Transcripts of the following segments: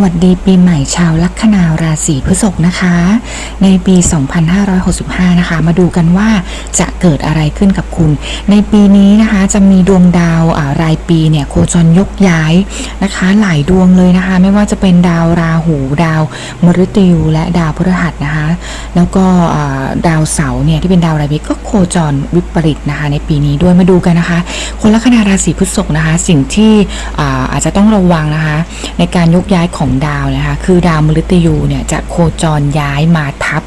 วัสดีปีใหม่ชาวลัคนาราศีพฤษภนะคะ ในปี 2565 นะคะ มาดูกันว่าจะเกิดอะไรขึ้นกับคุณ ในปีนี้นะคะจะมีดวงดาวรายปีเนี่ยโคจรยกย้ายนะคะ หลายดวงเลยนะคะ ไม่ว่าจะเป็นดาวราหูดาวมฤตยูและดาวพฤหัสนะคะ แล้วก็ดาวเสาร์เนี่ยที่เป็นดาวรายปีก็โคจรวิปริตนะคะ ในปีนี้ด้วยมาดูกันนะคะ คนลัคนาราศีพฤษภนะคะ สิ่งที่อาจจะต้องระวังนะคะ ในการยกย้ายของของดาวนะคะ คือดาวมฤตยูเนี่ยจะโคจรย้ายมาทับ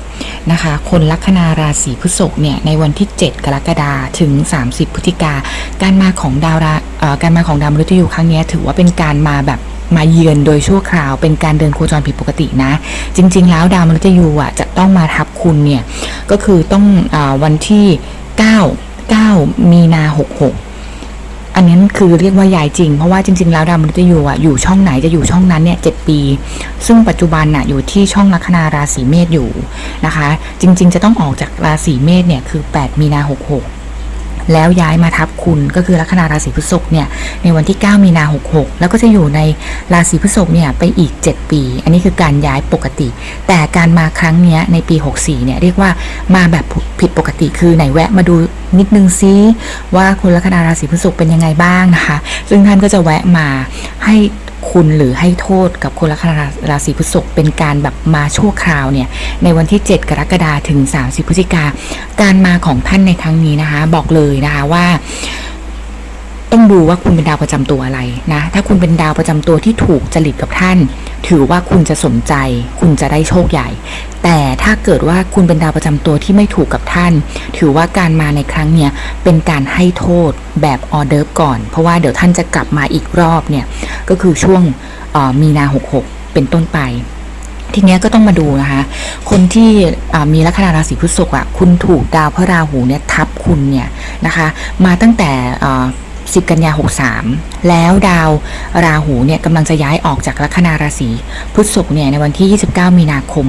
นะคะ คนลัคนาราศีพฤษภเนี่ยในวันที่ 7 กรกฎาคมถึง 30 พฤศจิกาการมาของดาวราการมาของดาวมฤตยูครั้งนี้ถือว่าเป็นการมาแบบมาเยือนโดยชั่วคราวเป็นการเดินโคจรผิดปกตินะ จริง ๆ แล้วดาวมฤตยูอะจะต้องมาทับคุณเนี่ย ก็คือต้องอวันที่ 9 9 มีนา 66 อันนั้นคือเรียกว่าย้ายจริง เพราะว่าจริง ๆ แล้วดาวมฤตยูอะอยู่ช่องไหนจะอยู่ช่องนั้นเนี่ยเปี ซึ่งปัจจุบันน่ะอยู่ที่ช่องลัคนาราศีเมษอยู่นะคะ จริง ๆ จะต้องออกจากราศีเมษเนี่ยคือ 8 มีนา66 แล้วย้ายมาทับคุณก็คือลัคนาราศีพฤษภเนี่ยในวันที่ 9 มีนา 66 แล้วก็จะอยู่ในราศีพฤษภเนี่ยไปอีก 7 ปี อันนี้คือการย้ายปกติ แต่การมาครั้งนี้ในปี 64 เนี่ยเรียกว่ามาแบบผิดปกติคือไหนแวะมาดูนิดนึงซิว่าคนลัคนาราศีพฤษภเป็นยังไงบ้างนะคะ ซึ่งท่านก็จะแวะมาให้ คุณหรือให้โทษกับคนลัคนาราศีพฤษภเป็นการแบบมาชั่วคราวเนี่ยในวันที่ 7 กรกฎาคมถึง 30พฤศจิกาการมาของท่านในครั้งนี้นะคะ บอกเลยนะคะว่าต้องดูว่าคุณเป็นดาวประจำตัวอะไรนะ ถ้าคุณเป็นดาวประจำตัวที่ถูกจริตกับท่าน ถือว่าคุณจะสมใจ คุณจะได้โชคใหญ่ แต่ถ้าเกิดว่าคุณเป็นดาวประจำตัวที่ไม่ถูกกับท่าน ถือว่าการมาในครั้งเนี้ยเป็นการให้โทษแบบออเดิร์ฟก่อน เพราะว่าเดี๋ยวท่านจะกลับมาอีกรอบเนี่ยก็คือช่วงมีนา 66 เป็นต้นไปทีเนี้ยก็ต้องมาดูนะคะ คนที่มีลัคนาราศีพฤษภอะ คุณถูกดาวพระราหูเนี่ยทับคุณเนี่ยนะคะ มาตั้งแต่ 10 กันยา 63 แล้วดาวราหูเนี่ยกำลังจะย้ายออกจากลัคนาราศีพฤษภเนี่ยในวันที่ 29 มีนาคม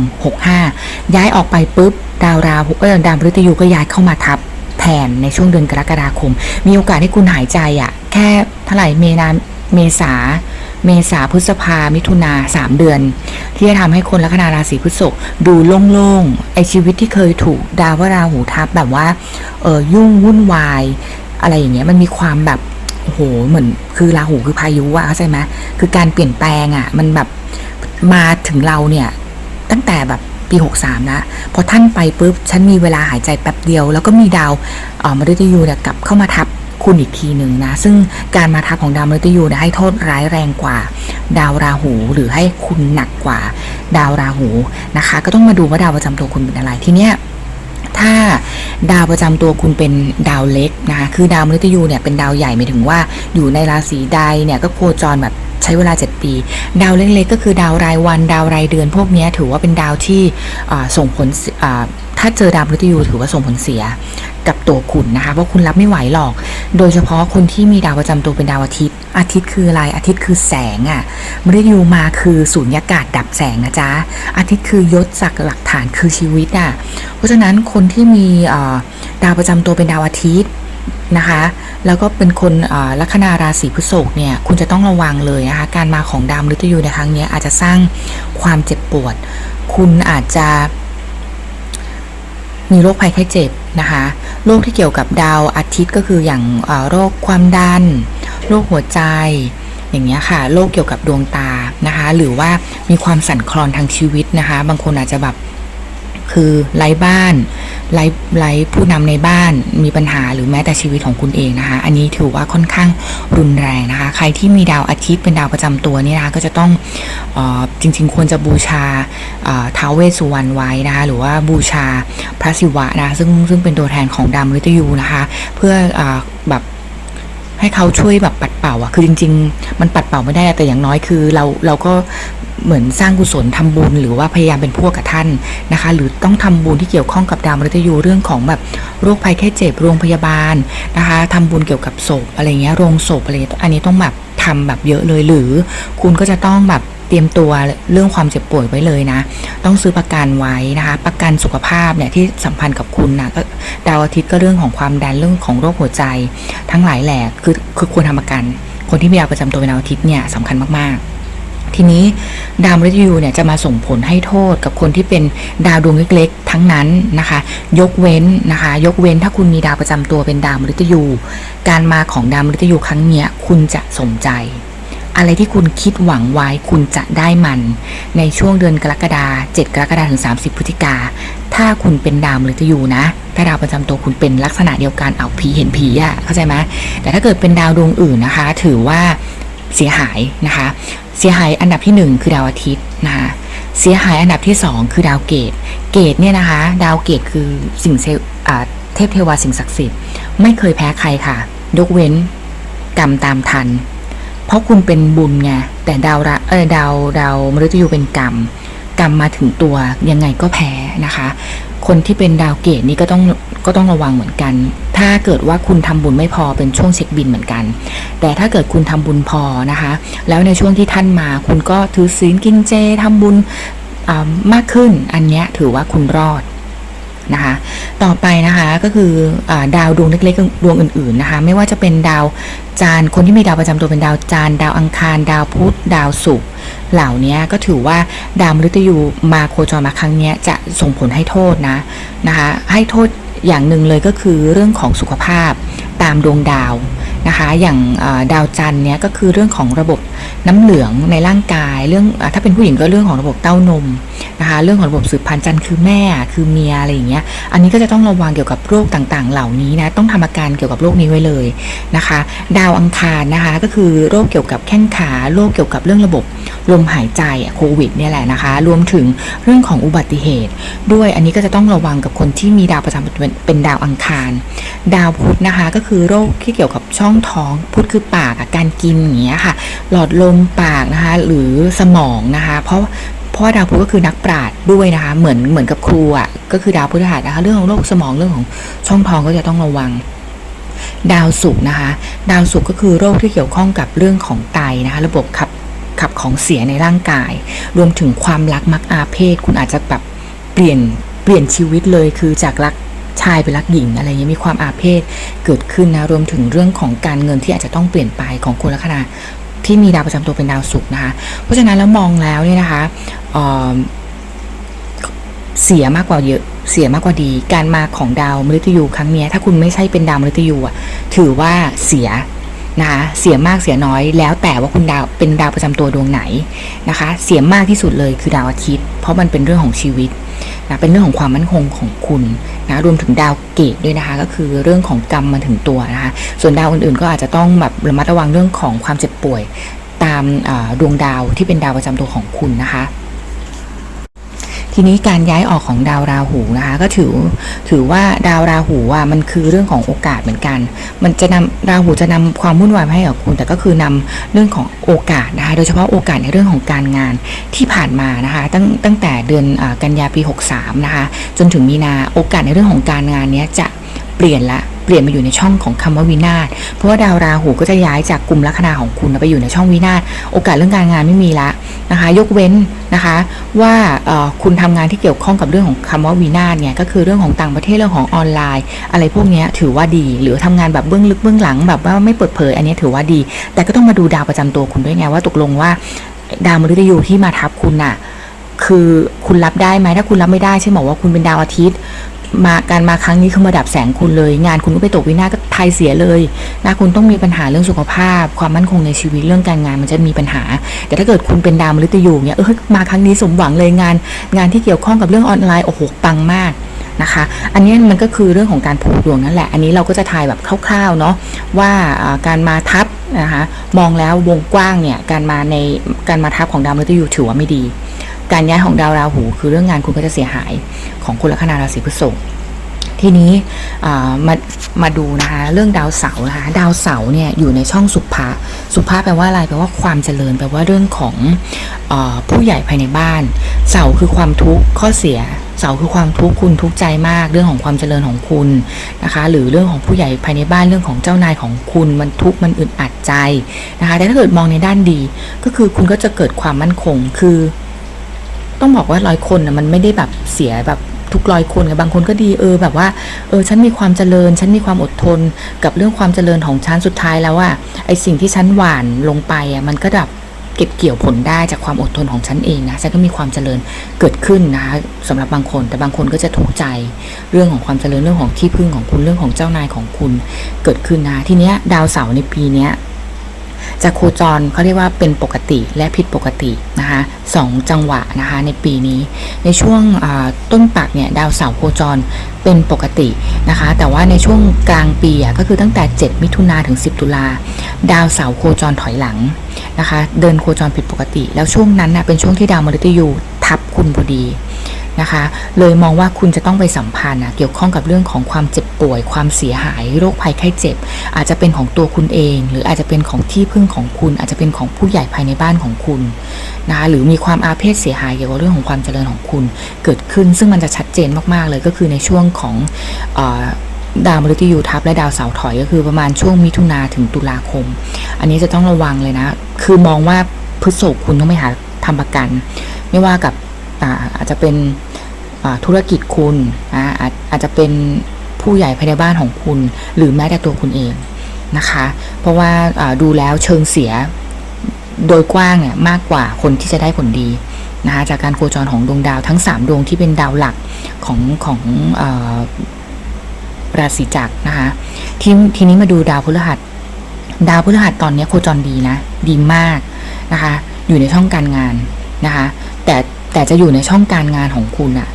65 ย้ายออกไปปุ๊บ ดาวราหูเออดาวพฤตยูก็ย้ายเข้ามาทับแทนในช่วงเดือนกรกฎาคม มีโอกาสให้คุณหายใจอะ แค่เท่าไหร่เมนาเมษาเมษาพฤษภา มิถุนาสามเดือน ที่จะทำให้คนลัคนาราศีพฤษภดูโล่งๆ ไอชีวิตที่เคยถูกดาวราหูทับแบบว่าเออยุ่งวุ่นวาย อะไรอย่างเงี้ยมันมีความแบบโอ้โหเหมือนคือราหูคือพายุอะเข้าใจไหมคือการเปลี่ยนแปลงอะมันแบบมาถึงเราเนี่ย ตั้งแต่แบบปี63นะพอท่านไปปุ๊บฉันมีเวลาหายใจแป๊บเดียว แล้วก็มีดาวออมฤตยูเนี่ยกลับเข้ามาทับคุณอีกทีหนึ่งนะ ซึ่งการมาทับของดาวมฤตยูเนี่ยให้โทษร้ายแรงกว่า ดาวราหูหรือให้คุณหนักกว่า ดาวราหูนะคะ ก็ต้องมาดูว่าดาวประจำตัวคุณเป็นอะไรทีเนี้ย ถ้าดาวประจำตัวคุณเป็นดาวเล็กนะคะคือดาวมฤตยูเนี่ยเป็นดาวใหญ่หมายถึงว่าอยู่ในราศีใดเนี่ยก็โคจรแบบใช้เวลา 7 ปี ดาวเล็กๆก็คือดาวรายวัน ดาวรายเดือน พวกนี้ถือว่าเป็นดาวที่ส่งผล ถ้าเจอดาวมฤตยูถือว่าส่งผลเสียกับตัวคุณนะคะเพราะคุณรับไม่ไหวหรอก โดยเฉพาะคนที่มีดาวประจำตัวเป็นดาวอาทิตย์ อาทิตย์คืออะไร อาทิตย์คือแสงอะ่ะมฤตยูมาคือสูญญากาศดับแสงนะจ๊ะ อาทิตย์คือยศศักดิ์หลักฐานคือชีวิตอะ เพราะฉะนั้นคนที่มีดาวประจำตัวเป็นดาวอาทิตย์นะคะ แล้วก็เป็นคนลัคนาราศีพฤษภเนี่ย คุณจะต้องระวังเลยนะคะ การมาของดาวมฤตยูในครั้งนี้อาจจะสร้างความเจ็บปวด คุณอาจจะ มีโรคภัยไข้เจ็บนะคะโรคที่เกี่ยวกับดาวอาทิตย์ก็คืออย่างโรคความดันโรคหัวใจ อย่างเงี้ยค่ะโรคเกี่ยวกับดวงตานะคะ หรือว่ามีความสั่นคลอนทางชีวิตนะคะ บางคนอาจจะแบบคือไร้บ้าน ไร้ไร้ผู้นำในบ้านมีปัญหาหรือแม้แต่ชีวิตของคุณเองนะคะ อันนี้ถือว่าค่อนข้างรุนแรงนะคะ ใครที่มีดาวอาทิตย์เป็นดาวประจำตัวนี่นะคะก็จะต้องออจริง ๆ ควรจะบูชาเท้าวเวสสุวรรณไว้นะคะหรือว่าบูชาพระศิวะนะคะซึ่งซึ่งเป็นตัวแทนของดาวมฤตยูนะคะ เพื่อเออแบบให้เขาช่วยแบบปัดเป่าอะคือจริง ๆ มันปัดเป่าไม่ได้แต่อย่างน้อยคือเราเราก็ เหมือนสร้างกุศลทำบุญหรือว่าพยายามเป็นพวกกับท่านนะคะ หรือต้องทำบุญที่เกี่ยวข้องกับดาวมฤตยูเรื่องของแบบโรคภัยแค่เจ็บโรงพยาบาลนะคะทำบุญเกี่ยวกับศพอะไรเงี้ยโรงศพอะไรอันนี้ต้องแบบทำแบบเยอะเลยหรือ คุณก็จะต้องแบบเตรียมตัวเรื่องความเจ็บป่วยไว้เลยนะ ต้องซื้อประกันไว้นะคะ ประกันสุขภาพเนี่ยที่สัมพันธ์กับคุณนะก็ดาวอาทิตย์ก็เรื่องของความดันเรื่องของโรคหัวใจ ทั้งหลายแหละคือคือควรทำประกัน คนที่มีดาวประจำตัวเป็นดาวอาทิตย์เนี่ยสำคัญมากๆ ทีนี้ ดาวมฤตยูเนี่ยจะมาส่งผลให้โทษกับคนที่เป็นดาวดวงเล็กๆ ทั้งนั้นนะคะ ยกเว้นนะคะ ยกเว้นถ้าคุณมีดาวประจำตัวเป็นดาวมฤตยู การมาของดาวมฤตยูครั้งเนี้ยคุณจะสมใจ อะไรที่คุณคิดหวังไว้คุณจะได้มัน ในช่วงเดือนกรกฎาคม7กรกฎาคมถึง 30พฤศจิกา ถ้าคุณเป็นดาวมฤตยูนะถ้าดาวประจำตัวคุณเป็นลักษณะเดียวกันเอาผีเห็นผีอะเข้าใจไหมแต่ถ้าเกิดเป็นดาวดวงอื่นนะคะ ถือว่า เสียหายนะคะ เสียหายอันดับที่ 1 คือดาวอาทิตย์นะคะเสียหายอันดับที่ 2 คือดาวเกต เกตเนี่ยนะคะ ดาวเกตคือสิ่งเซอ่าเทพเทวาสิ่งศักดิ์สิทธิ์ไม่เคยแพ้ใครค่ะ ยกเว้นกรรมตามทัน เพราะคุณเป็นบุญไงแต่ดาวระเออดาวดาวมฤตยูเป็นกรรม กรรมมาถึงตัวยังไงก็แพ้นะคะ คนที่เป็นดาวเกตนี่ก็ต้องก็ต้องระวังเหมือนกัน ถ้าเกิดว่าคุณทำบุญไม่พอเป็นช่วงเช็คบินเหมือนกัน แต่ถ้าเกิดคุณทำบุญพอนะคะ แล้วในช่วงที่ท่านมาคุณก็ถือศีลกินเจทำบุญมากขึ้น อันเนี้ยถือว่าคุณรอด นะคะ ต่อไปนะคะก็คืออดาวดวงเล็กๆดวงอื่นๆนะคะ ไม่ว่าจะเป็นดาวจานคนที่มีดาวประจำตัวเป็นดาวจานดาวอังคาร ดาวพุธดาวศุกร์เหล่านี้ก็ถือว่าดาวมฤตยูมาโคจรมาครั้งนี้จะส่งผลให้โทษนะนะคะ ให้โทษอย่างหนึ่งเลยก็คือเรื่องของสุขภาพตามดวงดาวนะคะ อย่างดาวจันทร์เนี้ยก็คือเรื่องของระบบ น้ำเหลืองในร่างกาย เรื่องถ้าเป็นผู้หญิงก็เรื่องของระบบเต้านมนะคะ เรื่องของระบบสืบพันธุ์จันทร์คือแม่คือเมียอะไรอย่างเงี้ย อันนี้ก็จะต้องระวังเกี่ยวกับโรคต่างๆ เหล่านี้นะต้องทำอาการเกี่ยวกับโรคนี้ไว้เลยนะคะ ดาวอังคารนะคะก็คือโรคเกี่ยวกับแข้งขาโรคเกี่ยวกับเรื่องระบบ ลมหายใจโควิดเนี่ยแหละนะคะ รวมถึงเรื่องของอุบัติเหตุ ด้วยอันนี้ก็จะต้องระวังกับคนที่มีดาวประจำตัวเป็นดาวอังคาร ดาวพุธนะคะก็คือโรคที่เกี่ยวกับช่องท้องพุธคือปากการกินอย่างเงี้ยค่ะ หลอดลมปากนะคะหรือสมองนะคะ เพราะเพราะดาวพุธก็คือนักปราชญ์ด้วยนะคะ เหมือนเหมือนกับครูอะก็คือดาวพฤหัสนะคะ เรื่องของโรคสมองเรื่องของช่องท้องก็จะต้องระวัง ดาวศุกร์นะคะ ดาวศุกร์ก็คือโรคที่เกี่ยวข้องกับเรื่องของไตนะคะ ระบบขับ ขับของเสียในร่างกาย รวมถึงความรักมักอาเพศ คุณอาจจะแบบเปลี่ยนเปลี่ยนชีวิตเลยคือจากรักชายเป็นรักหญิงอะไรเงี้ยมีความอาเพศเกิดขึ้นนะรวมถึงเรื่องของการเงินที่อาจจะต้องเปลี่ยนไปของคนลัคนาที่มีดาวประจำตัวเป็นดาวศุกร์นะคะ เพราะฉะนั้นแล้วมองแล้วเนี่ยนะคะเเสียมากกว่าเยอะเสียมากกว่าดี การมาของดาวมฤตยูครั้งนี้ถ้าคุณไม่ใช่เป็นดาวมฤตยูอะถือว่าเสีย นะคะเสียมากเสียน้อยแล้วแต่ว่าคุณดาวเป็นดาวประจำตัวดวงไหนนะคะ เสียมากที่สุดเลยคือดาวอาทิตย์ เพราะมันเป็นเรื่องของชีวิตนะเป็นเรื่องของความมั่นคงของคุณนะรวมถึงดาวเกตด้วยนะคะ ก็คือเรื่องของกรรมมาถึงตัวนะคะส่วนดาวอื่นๆ ก็อาจจะต้องแบบระมัดระวังเรื่องของความเจ็บป่วย ตามดวงดาวที่เป็นดาวประจำตัวของคุณนะคะ ทีนี้การย้ายออกของดาวราหูนะคะ ก็ถือถือว่าดาวราหูอะมันคือเรื่องของโอกาสเหมือนกัน มันจะนำราหูจะนำความวุ่นวายมาให้กับคุณ แต่ก็คือนำเรื่องของโอกาสนะคะ โดยเฉพาะโอกาสในเรื่องของการงานที่ผ่านมานะคะ ตั้งตั้งแต่เดือนอกันยาปี 63 นะคะ จนถึงมีนาโอกาสในเรื่องของการงานเนี้ยจะเปลี่ยนละ เปลี่ยนมาอยู่ในช่องของคำว่าวินาศเพราะว่าดาวราหูก็จะย้ายจากกลุ่มลัคนาของคุณไปอยู่ในช่องวินาศโอกาสเรื่องการงานไม่มีละนะคะ ยกเว้นนะคะว่าคุณทำงานที่เกี่ยวข้องกับเรื่องของคำว่าวินาศเนี่ยก็คือเรื่องของต่างประเทศเรื่องของออนไลน์ อะไรพวกนี้ถือว่าดี หรือทำงานแบบเบื้องลึกเบื้องหลังแบบว่าไม่เปิดเผย อันนี้ถือว่าดี แต่ก็ต้องมาดูดาวประจำตัวคุณด้วยไงว่าตกลงว่า ดาวมฤตยูที่มาทับคุณน่ะคือคุณรับได้ไหมถ้าคุณรับไม่ได้ใช่ไหมว่าคุณเป็นดาวอาทิตย์ มาการมาครั้งนี้คือมาดับแสงคุณเลย งานคุณก็ไปตกวินาศก็ไทยเสียเลยนะคุณต้องมีปัญหาเรื่องสุขภาพ ความมั่นคงในชีวิตเรื่องการงานมันจะมีปัญหา แต่ถ้าเกิดคุณเป็นดาวมฤตยูเนี่ยเออมาครั้งนี้สมหวังเลยงาน งานที่เกี่ยวข้องกับเรื่องออนไลน์โอ้โหปังมากนะคะ อันนี้มันก็คือเรื่องของการผูกดวงนั่นแหละ อันนี้เราก็จะทายแบบคร่าวๆเนาะว่าการมาทับนะคะมองแล้ววงกว้างเนี่ยการมาในการมาทับของดาวมฤตยูถือว่าไม่ดี การย้ายของดาวราหู คือเรื่องงานคุณก็จะเสียหายของคุณลัคนาราศีพฤษภทีนี้มามาดูนะคะเรื่องดาวเสาร์นะคะดาวเสาร์เนี่ยอยู่ในช่องสุภะสุภะแปลว่าอะไรแปลว่าความเจริญแปลว่าเรื่องของอผู้ใหญ่ภายในบ้าน เสาร์คือความทุกข์ข้อเสียเสาร์คือความทุกข์คุณทุกข์ใจมาก เรื่องของความเจริญของคุณนะคะ หรือเรื่องของผู้ใหญ่ภายในบ้านเรื่องของเจ้านายของคุณมันทุกข์มันอึดอัดใจนะคะแต่ถ้าเกิดมองในด้านดี ก็คือคุณก็จะเกิดความมั่นคงคือ ต้องบอกว่าร้อยคนนะมันไม่ได้แบบเสียแบบทุกร้อยคนไงบางคนก็ดีเออแบบว่าเออฉันมีความเจริญ ฉันมีความอดทน กับเรื่องความเจริญของฉันสุดท้ายแล้วอะไอสิ่งที่ฉันหวานลงไปอะมันก็แบบเก็บเกี่ยวผลได้จากความอดทนของฉันเองนะฉันก็มีความเจริญเกิดขึ้นนะคะสำหรับบางคน แต่บางคนก็จะทุกข์ใจเรื่องของความเจริญเรื่องของที่พึ่งของคุณเรื่องของเจ้านายของคุณเกิดขึ้นนะทีเนี้ยดาวเสาร์ในปีเนี้ย จะโคจรเขาเรียกว่าเป็นปกติและผิดปกตินะคะสองจังหวะนะคะในปีนี้ ในช่วงต้นปักเนี่ยดาวเสาร์โคจรเป็นปกตินะคะ แต่ว่าในช่วงกลางปีอะก็คือตั้งแต่ 7 มิถุนาถึง 10 ตุลาดาวเสาร์โคจรถอยหลังนะคะ เดินโคจรผิดปกติ แล้วช่วงนั้นน่ะเป็นช่วงที่ดาวมฤตยูทับคุณพอดี นะคะ เลยมองว่าคุณจะต้องไปสัมพันธ์นะเกี่ยวข้องกับเรื่องของความเจ็บป่วย ความเสียหายโรคภัยไข้เจ็บ อาจจะเป็นของตัวคุณเอง หรืออาจจะเป็นของที่พึ่งของคุณ อาจจะเป็นของผู้ใหญ่ภายในบ้านของคุณนะคะหรือมีความอาเพศเสียหายเกี่ยวกับเรื่องของความเจริญของคุณเกิดขึ้น ซึ่งมันจะชัดเจนมากๆเลยก็คือในช่วงของอดาวมฤตยูทับและดาวเสาร์ถอยก็คือประมาณช่วงมิถุนาถึงตุลาคม อันนี้จะต้องระวังเลยนะ คือมองว่าพฤษภคุณต้องไปหาทำประกัน ไม่ว่ากับอาจจะเป็น ธุรกิจคุณอาจอาจจะเป็นผู้ใหญ่ภายในบ้านของคุณ หรือแม้แต่ตัวคุณเองนะคะ เพราะว่าดูแล้วเชิงเสียโดยกว้างเนี่ยมากกว่าคนที่จะได้ผลดีนะคะจากการโคจรของดวงดาวทั้ง 3 ดวงที่เป็นดาวหลักของของอราศีจักรนะคะทีทีนี้มาดูดาวพฤหัส ดาวพฤหัสตอนนี้โคจรดีนะดีมากนะคะ อยู่ในช่องการงานนะคะ แต่แต่จะอยู่ในช่องการงานของคุณอะ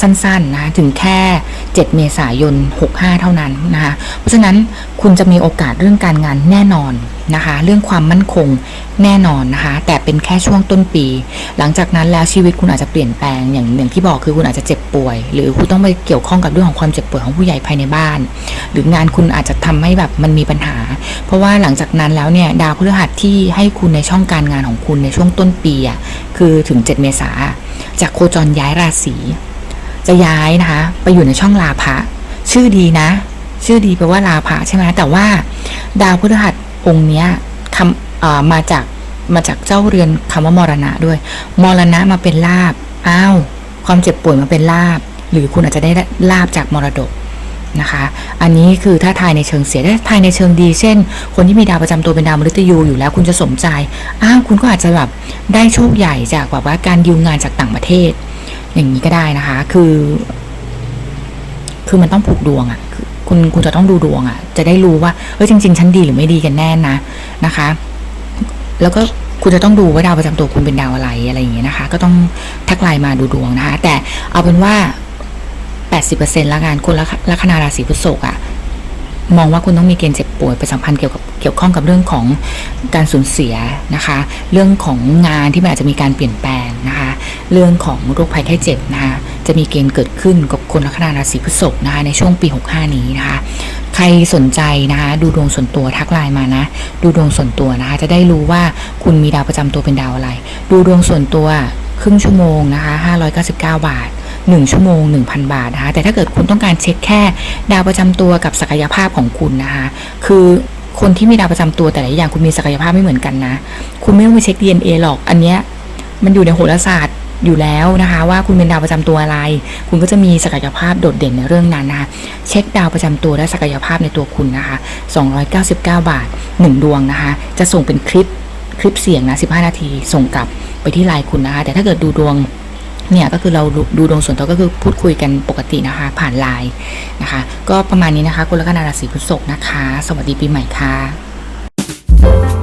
สั้นๆนะคะถึงแค่ 7 เมษายน 65 เท่านั้นนะคะเพราะฉะนั้นคุณจะมีโอกาสเรื่องการงานแน่นอนนะคะ เรื่องความมั่นคงแน่นอนนะคะ แต่เป็นแค่ช่วงต้นปี หลังจากนั้นแล้วชีวิตคุณอาจจะเปลี่ยนแปลงอย่างอย่างที่บอกคือคุณอาจจะเจ็บป่วย หรือคุณต้องไปเกี่ยวข้องกับเรื่องของความเจ็บป่วยของผู้ใหญ่ภายในบ้าน หรืองานคุณอาจจะทำให้แบบมันมีปัญหา เพราะว่าหลังจากนั้นแล้วเนี่ยดาวพฤหัสที่ให้คุณในช่องการงานของคุณในช่วงต้นปีอะคือถึง 7 เมษาจากโคจรย้ายราศี จะย้ายนะคะ ไปอยู่ในช่องลาภะชื่อดีนะ ชื่อดีแปลว่าลาภะใช่ไหมแต่ว่า ดาวพฤหัสองค์นี้คำเออมาจากมาจากเจ้าเรือนคำว่ามรณะด้วย มรณะมาเป็นลาบอ้าวความเจ็บป่วยมาเป็นลาบ หรือคุณอาจจะได้ลาบจากมรดกนะคะ อันนี้คือถ้าทายในเชิงเสียถ้าทายในเชิงดี เช่น คนที่มีดาวประจำตัวเป็นดาวมฤตยูอยู่แล้วคุณจะสมใจ อ้าวคุณก็อาจจะแบบได้โชคใหญ่จากแบบว่าการดิวงานจากต่างประเทศ อย่างนี้ก็ได้นะคะ คือ คือมันต้องผูกดวงอะ่ะคุณคุณจะต้องดูดวงอะ่ะ จะได้รู้ว่าเฮ้ยจริง ๆ ฉันดีหรือไม่ดีกันแน่นะนะคะแล้วก็คุณจะต้องดูว่าดาวประจำตัวคุณเป็นดาวอะไรอะไรอย่างเงี้ยนะคะ ก็ต้องทักไลน์มาดูดวงนะคะ แต่เอาเป็นว่า 80%ละกันคนละลัคนาราศีพฤษภอะมองว่าคุณต้องมีเกณฑ์เจ็บป่วยไปสัมพันธ์เกี่ยวกับเกี่ยวข้องกับเรื่องของการสูญเสียนะคะ เรื่องของงานที่มันอาจจะมีการเปลี่ยนแปลงนะคะ เรื่องของโรคภัยไข้เจ็บนะคะจะมีเกณฑ์เกิดขึ้นกับคนลัคนาราศีพฤษภนะคะในช่วงปี 65 นี้นะคะ ใครสนใจนะคะดูดวงส่วนตัวทักไลน์มานะ ดูดวงส่วนตัวนะคะจะได้รู้ว่าคุณมีดาวประจำตัวเป็นดาวอะไร ดูดวงส่วนตัวครึ่งชั่วโมงนะคะ599 บาท 1 ชั่วโมง 1,000 บาทนะคะ แต่ถ้าเกิดคุณต้องการเช็คแค่ดาวประจำตัวกับศักยภาพของคุณนะคะ คือคนที่มีดาวประจำตัวแต่ละอย่างคุณมีศักยภาพไม่เหมือนกันนะ คุณไม่ต้องไปเช็ค DNA หรอก อันเนี้ยมันอยู่ในโหราศาสตร์ อยู่แล้วนะคะ ว่าคุณเป็นดาวประจำตัวอะไร คุณก็จะมีศักยภาพโดดเด่นในเรื่องนั้นนะคะ เช็คดาวประจำตัวและศักยภาพในตัวคุณนะคะ 299 บาท 1 ดวงนะคะ จะส่งเป็นคลิปคลิปเสียงนะ 15 นาที ส่งกลับไปที่ไลน์คุณนะคะ แต่ถ้าเกิดดูดวงเนี่ยก็คือเราดูดวงส่วนตัวก็คือพูดคุยกันปกตินะคะ ผ่านไลน์นะคะ ก็ประมาณนี้นะคะ คุณลัคนาราศีพฤษภนะคะ สวัสดีปีใหม่ค่ะ